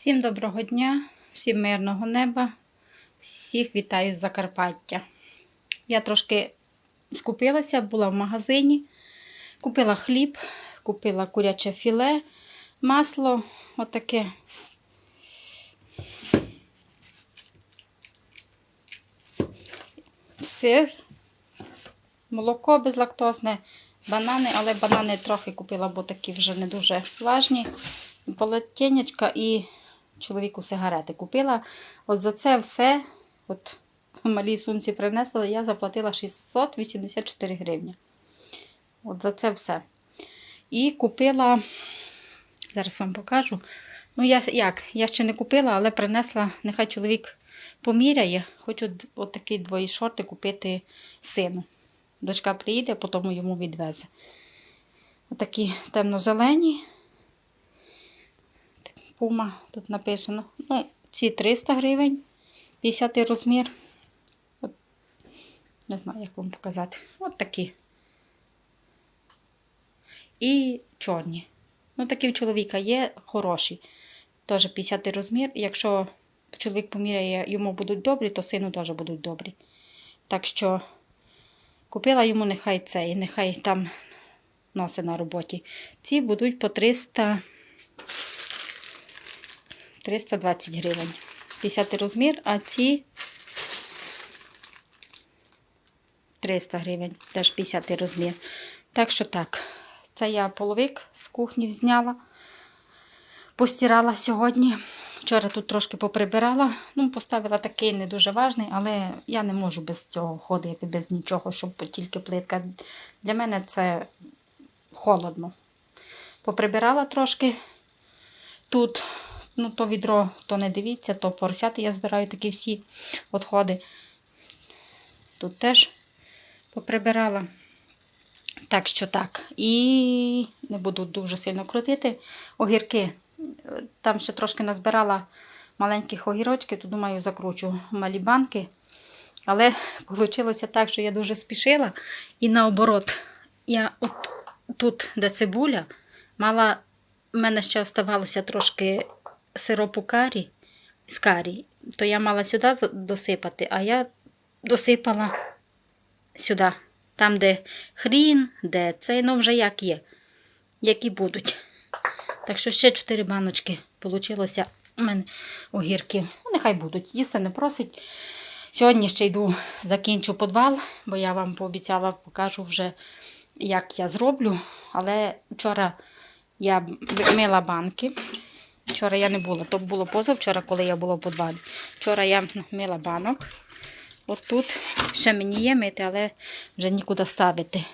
Всім доброго дня, всім мирного неба, всіх вітаю з Закарпаття. Я трошки скупилася, була в магазині, купила хліб, купила куряче філе, масло, отаке. Сир, молоко безлактозне, банани, але банани трохи купила, бо такі вже не дуже важні. Полотенечка і чоловіку сигарети купила. От за це все, от малій сумці принесла, я заплатила 684 гривні. От за це все. І купила, зараз вам покажу. Ну, я як? Я ще не купила, але принесла, нехай чоловік поміряє. Хочу отакі двої шорти купити сину. Дочка приїде, потім йому відвезе. Отакі темно-зелені. Пума тут написано. Ну, ці 300 гривень, 50 розмір. От, не знаю, як вам показати. От такі. І чорні. Ну, такі в чоловіка є хороші. Теж 50 розмір. Якщо чоловік поміряє, йому будуть добрі, то сину теж будуть добрі. Так що купила йому нехай цей, нехай там носить на роботі. Ці будуть по 300. 320 гривень. 50 розмір, а ці 300 гривень, теж 50 розмір. Так що так, це я половик з кухні зняла, постирала сьогодні. Вчора тут трошки поприбирала. Ну, поставила такий не дуже важний, але я не можу без цього ходити, без нічого, щоб тільки плитка. Для мене це холодно. Поприбирала трошки тут ну, то відро, то не дивіться, то поросяти я збираю такі всі відходи. Тут теж поприбирала. Так що так. І не буду дуже сильно крутити. Огірки. Там ще трошки назбирала маленьких огірочків, то думаю, закручу малі банки. Але вийшло так, що я дуже спішила. І наоборот, я от тут, де цибуля, мала, в мене ще оставалося трошки сиропу карі, з карі, то я мала сюди досипати, а я досипала сюди, там, де хрін, де цей, ну вже як є, які будуть. Так що ще 4 баночки получилося у мене огірків. Ну, нехай будуть, їсти не просить. Сьогодні ще йду, закінчу підвал, бо я вам пообіцяла, покажу вже, як я зроблю. Але вчора я мила банки. Вчора я не була, то було позавчора, коли я була в підвалі. Вчора я мила банок. От тут ще мені є мити, але вже нікуди ставити.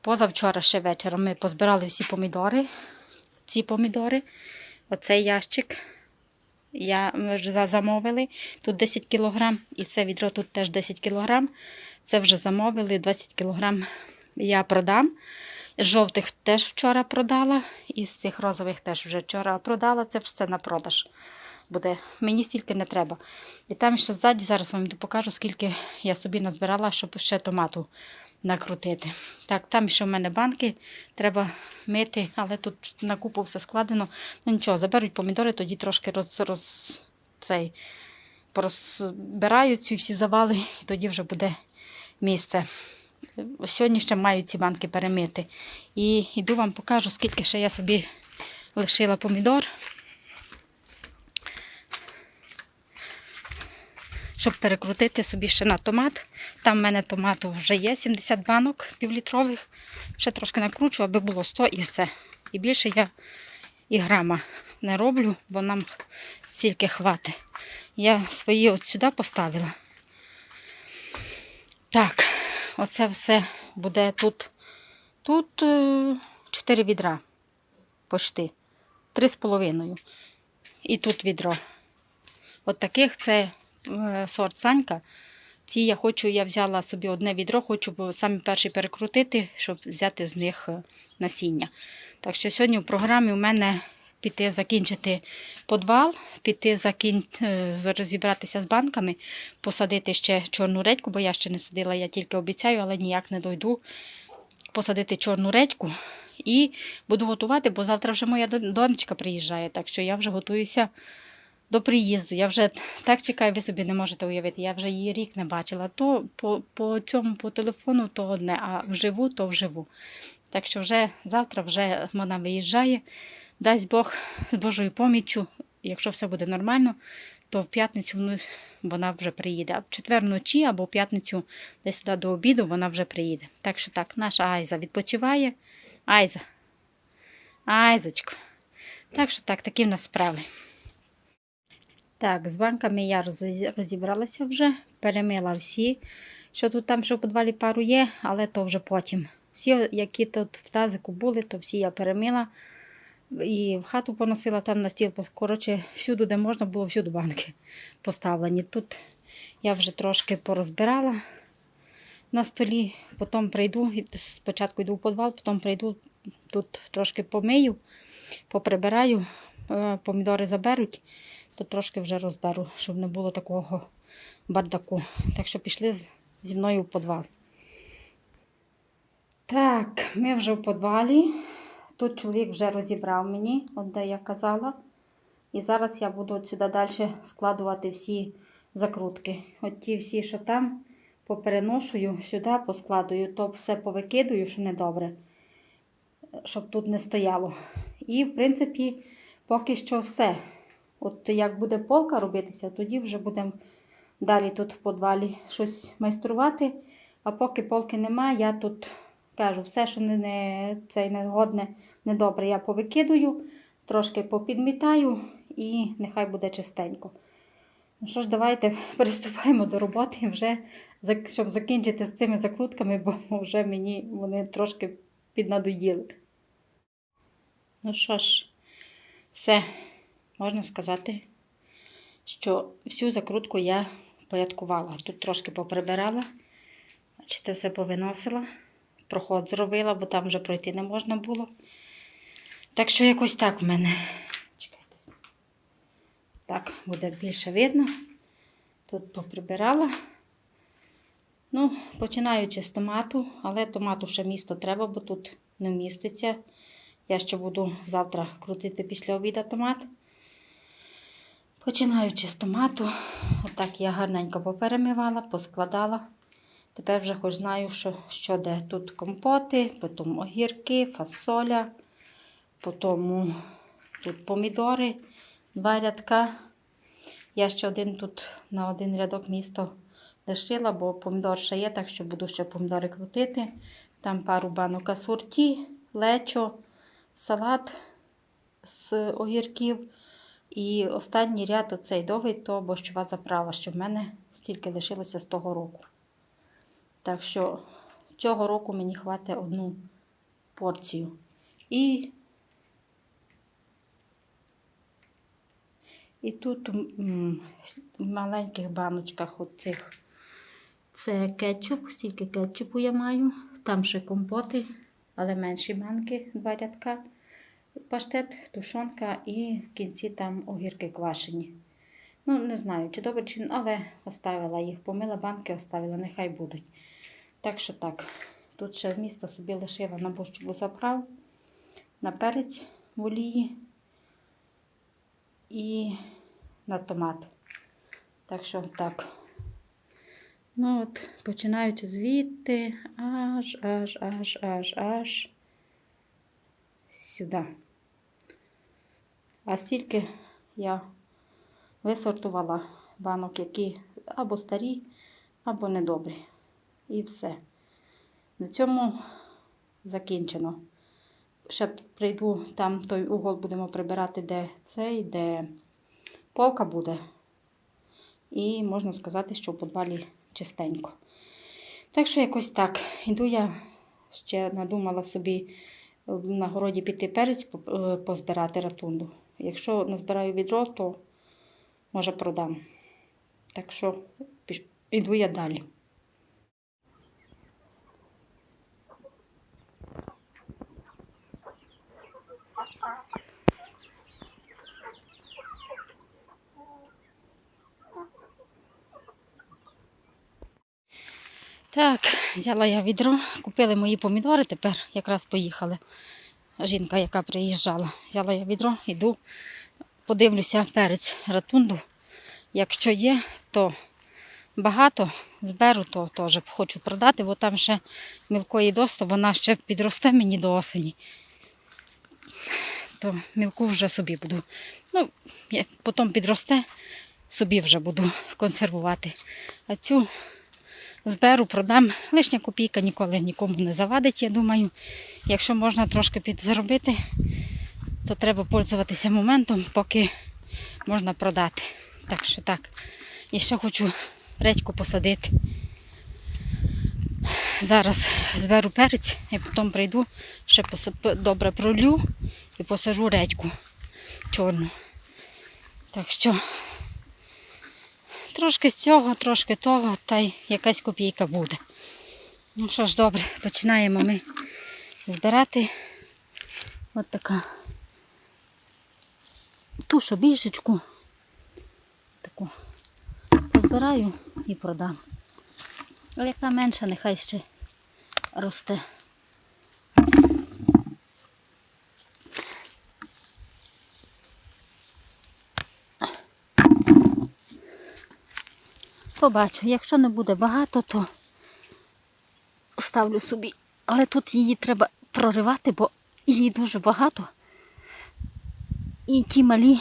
Позавчора ще вечором ми позбирали всі помідори. Ці помідори, оцей ящик. Я вже замовили. Тут 10 кг, і це відро тут теж 10 кг. Це вже замовили 20 кг. Я продам. Жовтих теж вчора продала. І з цих розових теж вже вчора продала. Це все на продаж буде. Мені стільки не треба. І там ще ззаді, зараз вам покажу, скільки я собі назбирала, щоб ще томату накрутити. Так, там ще в мене банки треба мити, але тут на купу все складено. Ну нічого, заберуть помідори, тоді трошки роз, роз, цей, порозбираю ці всі завали, і тоді вже буде місце. Сьогодні ще маю ці банки перемити. І йду вам покажу, скільки ще я собі лишила помідор. Щоб перекрутити собі ще на томат. Там в мене томату вже є 70 банок півлітрових. Ще трошки накручу, аби було 100 і все. І більше я і грама не роблю, бо нам стільки хватить. Я свої от сюди поставила. Так, оце все буде тут. Тут 4 відра. Почти. Три з половиною. І тут відро. От таких це е, сорт Санька. Ці я хочу, я взяла собі одне відро, хочу саме перші перекрутити, щоб взяти з них е, насіння. Так що сьогодні в програмі у мене піти закінчити подвал, піти закін... е, розібратися з банками, посадити ще чорну редьку, бо я ще не садила, я тільки обіцяю, але ніяк не дойду. Посадити чорну редьку і буду готувати, бо завтра вже моя донечка приїжджає, так що я вже готуюся до приїзду. Я вже так чекаю, ви собі не можете уявити. Я вже її рік не бачила. То по, по цьому по телефону то одне, а вживу, то вживу. Так що вже завтра вже вона виїжджає. Дасть Бог з Божою поміччю, якщо все буде нормально, то в п'ятницю вона вже приїде. А в четвер вночі або в п'ятницю десь сюди до обіду вона вже приїде. Так що так, наша Айза відпочиває. Айза. Айзочко. Так що так, такі в нас справи. Так, з банками я розібралася вже, перемила всі. Що тут там, що в підвалі пару є, але то вже потім. Всі, які тут в тазику були, то всі я перемила. І в хату поносила там на стіл. Коротше, всюди, де можна було, всюди банки поставлені. Тут я вже трошки порозбирала на столі, потім прийду, спочатку йду в підвал, потім прийду, тут трошки помию, поприбираю, е, помідори заберуть, то трошки вже розберу, щоб не було такого бардаку. Так що пішли зі мною в підвал. Так, ми вже в підвалі. Тут чоловік вже розібрав мені, от де я казала. І зараз я буду сюди далі складувати всі закрутки. От ті всі, що там, попереношую сюди, поскладую, то все повикидую, що недобре, щоб тут не стояло. І, в принципі, поки що все. От як буде полка робитися, тоді вже будемо далі тут в підвалі щось майструвати. А поки полки немає, я тут кажу, все, що не, не, цей негодне, недобре, я повикидую, трошки попідмітаю і нехай буде чистенько. Ну що ж, давайте приступаємо до роботи, вже, щоб закінчити з цими закрутками, бо вже мені вони трошки піднадоїли. Ну що ж, все, можна сказати, що всю закрутку я порядкувала. Тут трошки поприбирала, бачите, все повиносила, проход зробила, бо там вже пройти не можна було. Так що якось так в мене. Чекайте. Так, буде більше видно. Тут поприбирала. Ну, починаючи з томату, але томату ще місто треба, бо тут не вміститься. Я ще буду завтра крутити після обіду томат. Починаючи з томату, отак я гарненько поперемивала, поскладала. Тепер вже хоч знаю, що, що де. Тут компоти, потім огірки, фасоля, потім тут помідори, два рядка. Я ще один тут на один рядок місто лишила, бо помідор ще є, так що буду ще помідори крутити. Там пару банок асорті, лечо, салат з огірків. І останній ряд оцей довгий, то борщова заправа, що в мене стільки лишилося з того року. Так що цього року мені хватить одну порцію. І, і тут в маленьких баночках оцих це кетчуп, стільки кетчупу я маю. Там ще компоти, але менші банки, два рядка паштет, тушонка і в кінці там огірки квашені. Ну, не знаю, чи добре, чи але оставила їх, помила банки, оставила, нехай будуть. Так що так, тут ще вмісто собі лишила на борщову заправ, на перець в олії і на томат. Так що так. Ну от, починаючи звідти, аж, аж, аж, аж, аж сюди. А стільки я висортувала банок, які або старі, або недобрі. І все. На цьому закінчено. Ще прийду, там той угол будемо прибирати, де цей, де полка буде. І можна сказати, що в підвалі чистенько. Так що якось так. Іду я ще надумала собі на городі піти перець е, позбирати ратунду. Якщо назбираю відро, то може продам. Так що іду я далі. Так, взяла я відро, купили мої помідори, тепер якраз поїхали. жінка, яка приїжджала. Взяла я відро, йду, подивлюся перець ратунду. Якщо є, то багато зберу, то теж хочу продати, бо там ще мілкої доста, вона ще підросте мені до осені. То мілку вже собі буду. Ну, потім підросте, собі вже буду консервувати. А цю зберу, продам. Лишня копійка ніколи нікому не завадить, я думаю. Якщо можна трошки підзаробити, то треба пользуватися моментом, поки можна продати. Так що так. І ще хочу редьку посадити. Зараз зберу перець і потім прийду, ще добре пролю і посажу редьку чорну. Так що трошки з цього, трошки того, та й якась копійка буде. Ну що ж, добре, починаємо ми збирати. От така ту шобіжечку. Таку позбираю і продам. А яка менша, нехай ще росте. Побачу, якщо не буде багато, то ставлю собі. Але тут її треба проривати, бо її дуже багато. І ті малі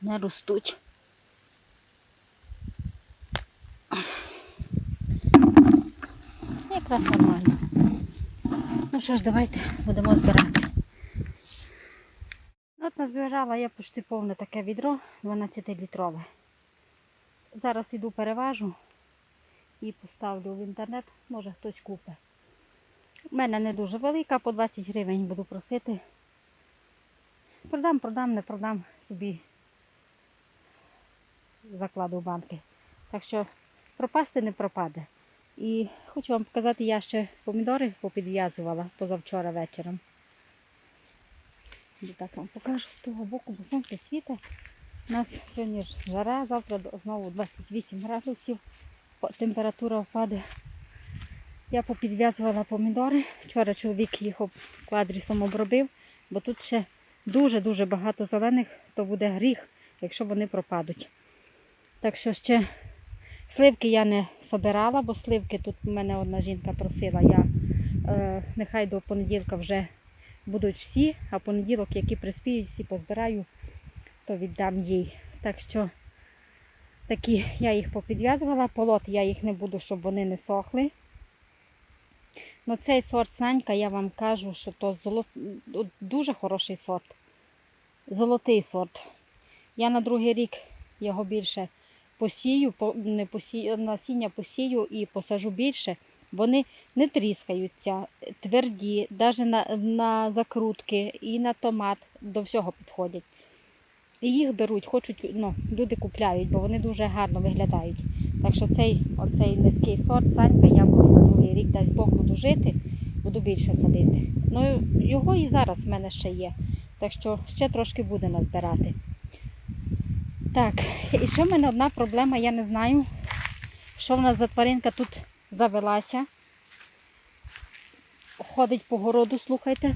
не ростуть. Якраз нормально. Ну що ж, давайте будемо збирати. От назбирала я почти повне таке відро 12-літрове. Зараз іду переважу і поставлю в інтернет, може хтось купить. У мене не дуже велика, по 20 гривень буду просити. Продам, продам, не продам собі закладу банки. Так що пропасти не пропаде. І хочу вам показати, я ще помідори попідв'язувала позавчора вечором. І так вам покажу з того боку, бо сонце світить. У нас сьогодні ж жара, завтра знову 28 градусів, температура впаде. Я попідв'язувала помідори. Вчора чоловік їх квадрісом обробив, бо тут ще дуже-дуже багато зелених, то буде гріх, якщо вони пропадуть. Так що ще сливки я не собирала, бо сливки тут мене одна жінка просила. Я е, нехай до понеділка вже будуть всі, а понеділок, які приспіють, всі позбираю, то віддам їй. Так що такі я їх попідв'язувала. Полот я їх не буду, щоб вони не сохли. Ну, цей сорт Санька, я вам кажу, що то золот... дуже хороший сорт. Золотий сорт. Я на другий рік його більше посію, по- не посію, насіння посію і посажу більше. Вони не тріскаються, тверді, навіть на, на закрутки і на томат до всього підходять. І їх беруть, хочуть, ну, люди купляють, бо вони дуже гарно виглядають. Так що цей, оцей низький сорт Санька я буду другий рік, дасть Бог буду жити, буду більше садити. Ну, його і зараз в мене ще є. Так що ще трошки буде назбирати. Так, і ще в мене одна проблема, я не знаю, що в нас за тваринка тут завелася. Ходить по городу, слухайте.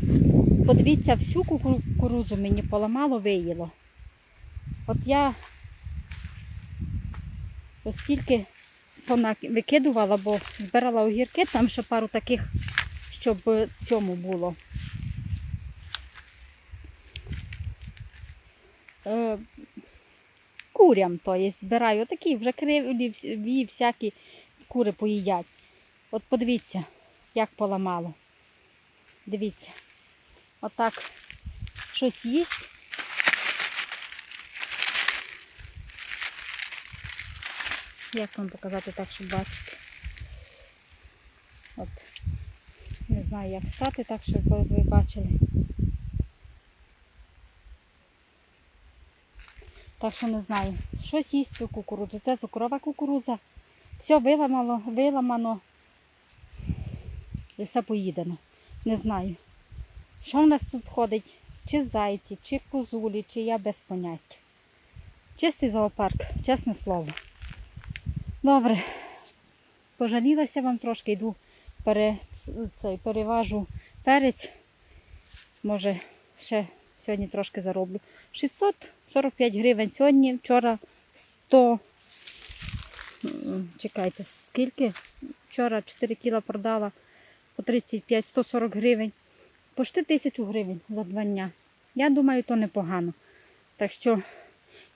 Подивіться, всю куку- кукурудзу мені поламало, виїло. От я ось викидувала, бо збирала огірки, там ще пару таких, щоб цьому було. Е, курям, то є, збираю. Такі вже криві, всякі кури поїдять. От подивіться, як поламало. Дивіться. Отак щось їсть. Як вам показати так, щоб бачити? От. Не знаю, як стати так, щоб ви бачили. Так що не знаю. Щось їсть цю кукурудзу. Це цукрова кукурудза. Все виламало, виламано. І все поїдено. Не знаю. Що в нас тут ходить? Чи зайці, чи козулі, чи я без поняття. Чистий зоопарк, чесне слово. Добре. Пожалілася вам трошки, йду пере, цей, переважу перець Може, ще сьогодні трошки зароблю. 645 гривень сьогодні, вчора 100. м, Чекайте, скільки? Вчора 4 кіла продала по 35, 140 гривень. Почти 1000 гривень за два дня. Я думаю, то непогано. Так що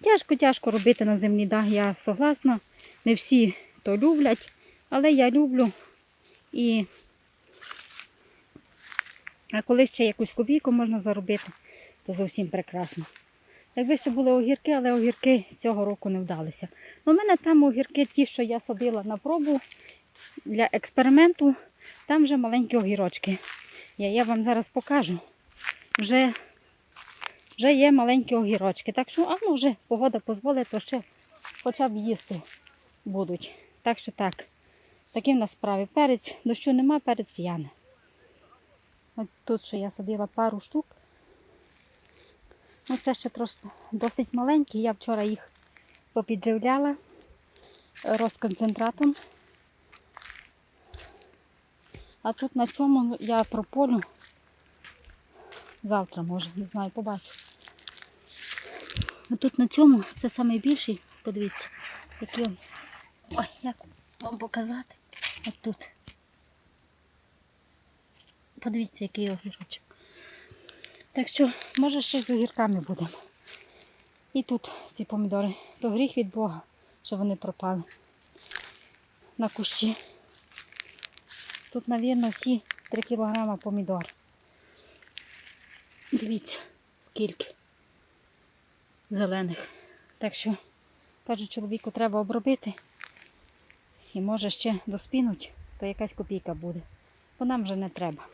тяжко-тяжко робити на землі, да, я согласна. Не всі то люблять, але я люблю. І а коли ще якусь копійку можна заробити, то зовсім прекрасно. Якби ще були огірки, але огірки цього року не вдалися. У мене там огірки, ті, що я садила на пробу для експерименту, там вже маленькі огірочки. Я, я вам зараз покажу. Вже, вже є маленькі огірочки. Так що, а може, погода дозволить, то ще хоча б їсти будуть. Так що так. Такі в нас справи. Перець, дощу нема, перець в'яне. От тут ще я садила пару штук. Ну, це ще трошки досить маленькі. Я вчора їх попідживляла розконцентратом. А тут на цьому я прополю. Завтра, може, не знаю, побачу. А тут на цьому це найбільший, подивіться, який. Ой, як вам показати? От тут. Подивіться, який огірочок. Так що, може, ще з огірками будемо. І тут ці помідори. То гріх від Бога, що вони пропали на кущі. Тут, мабуть, всі 3 кілограма помідор. Дивіться, скільки зелених. Так що, кажу, чоловіку треба обробити. І може ще доспінуть, то якась копійка буде. Бо нам вже не треба.